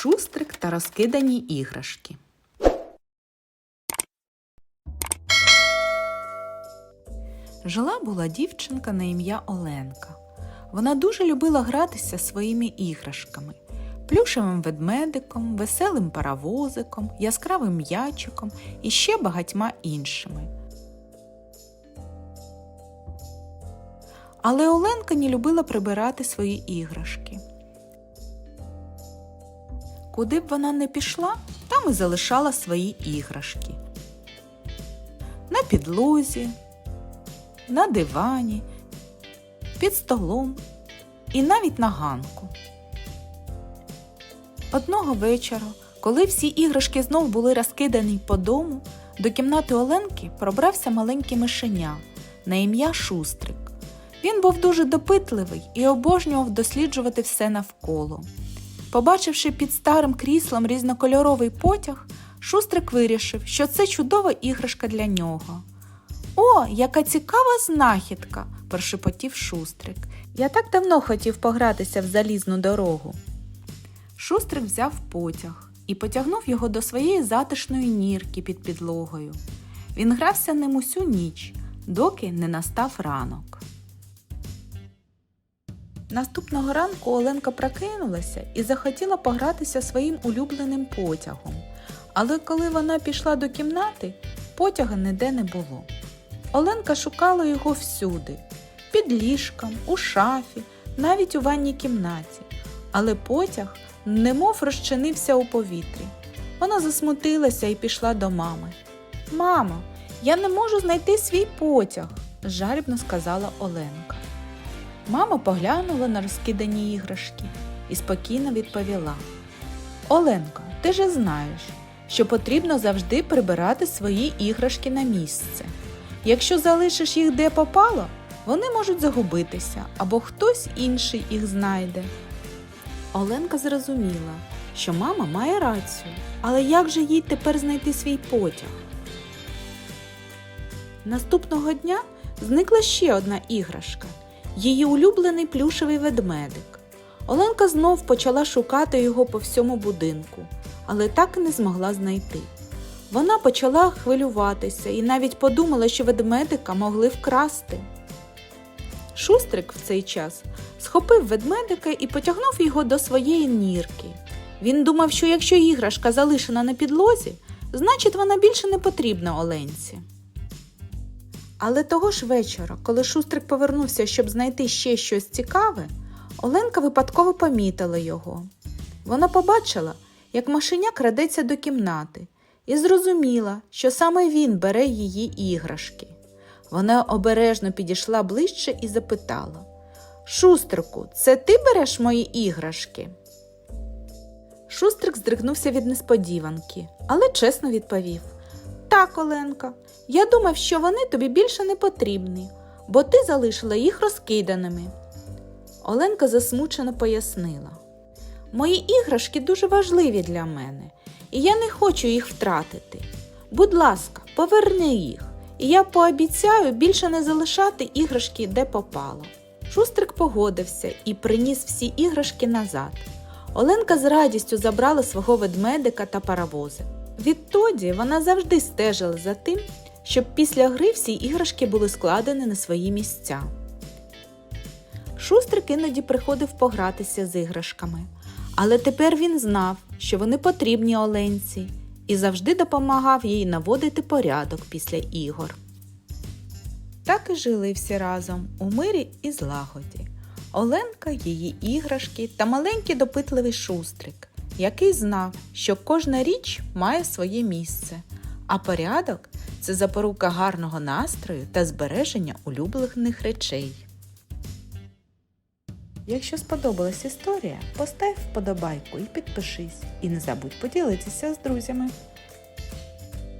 Шустрик та розкидані іграшки. Жила була дівчинка на ім'я Оленка. Вона дуже любила гратися своїми іграшками, плюшевим ведмедиком, веселим паровозиком, яскравим м'ячиком і ще багатьма іншими. Але Оленка не любила прибирати свої іграшки. Куди б вона не пішла, там і залишала свої іграшки. На підлозі, на дивані, під столом і навіть на ганку. Одного вечора, коли всі іграшки знов були розкидані по дому, до кімнати Оленки пробрався маленький мишеня на ім'я Шустрик. Він був дуже допитливий і обожнював досліджувати все навколо. Побачивши під старим кріслом різнокольоровий потяг, Шустрик вирішив, що це чудова іграшка для нього. О, яка цікава знахідка, прошепотів Шустрик. Я так давно хотів погратися в залізну дорогу. Шустрик взяв потяг і потягнув його до своєї затишної нірки під підлогою. Він грався ним усю ніч, доки не настав ранок. Наступного ранку Оленка прокинулася і захотіла погратися своїм улюбленим потягом. Але коли вона пішла до кімнати, потяга ніде не було. Оленка шукала його всюди під ліжком, у шафі, навіть у ванній кімнаті. Але потяг немов розчинився у повітрі. Вона засмутилася і пішла до мами. Мамо, я не можу знайти свій потяг, жалібно сказала Оленка. Мама поглянула на розкидані іграшки і спокійно відповіла: Оленко, ти же знаєш, що потрібно завжди прибирати свої іграшки на місце. Якщо залишиш їх де попало, вони можуть загубитися або хтось інший їх знайде. Оленка зрозуміла, що мама має рацію, але як же їй тепер знайти свій потяг? Наступного дня зникла ще одна іграшка її улюблений плюшевий ведмедик. Оленка знов почала шукати його по всьому будинку, але так і не змогла знайти. Вона почала хвилюватися і навіть подумала, що ведмедика могли вкрасти. Шустрик в цей час схопив ведмедика і потягнув його до своєї нірки. Він думав, що якщо іграшка залишена на підлозі, значить вона більше не потрібна Оленці. Але того ж вечора, коли Шустрик повернувся, щоб знайти ще щось цікаве, Оленка випадково помітила його. Вона побачила, як машеня крадеться до кімнати, і зрозуміла, що саме він бере її іграшки. Вона обережно підійшла ближче і запитала Шустрику, це ти береш мої іграшки? Шустрик здригнувся від несподіванки, але чесно відповів Так, Оленка, я думав, що вони тобі більше не потрібні, бо ти залишила їх розкиданими. Оленка засмучено пояснила Мої іграшки дуже важливі для мене, і я не хочу їх втратити. Будь ласка, поверни їх, і я пообіцяю більше не залишати іграшки де попало. Шустрик погодився і приніс всі іграшки назад. Оленка з радістю забрала свого ведмедика та паровози. Відтоді вона завжди стежила за тим, щоб після гри всі іграшки були складені на свої місця. Шустрик іноді приходив погратися з іграшками, але тепер він знав, що вони потрібні Оленці, і завжди допомагав їй наводити порядок після ігор. Так і жили всі разом у мирі і злагоді. Оленка, її іграшки та маленький допитливий шустрик, який знав, що кожна річ має своє місце, а порядок це запорука гарного настрою та збереження улюблених речей. Якщо сподобалась історія, постав вподобайку і підпишись. І не забудь поділитися з друзями.